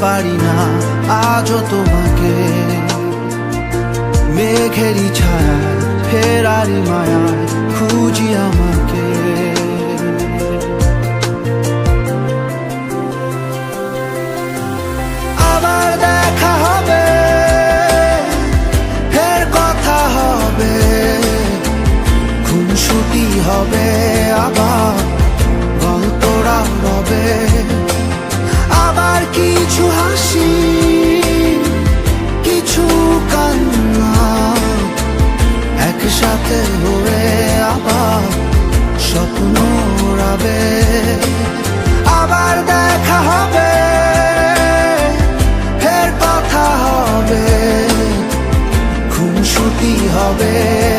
পারি না আজও তোমাকে। মেঘেরই ছায়া ফেরারি মায়া খুঁজি আমাকে। হবে কথা হবে হবে। রাবে আবার দেখা হবে ফের কথা হবে খুনসুটি হবে।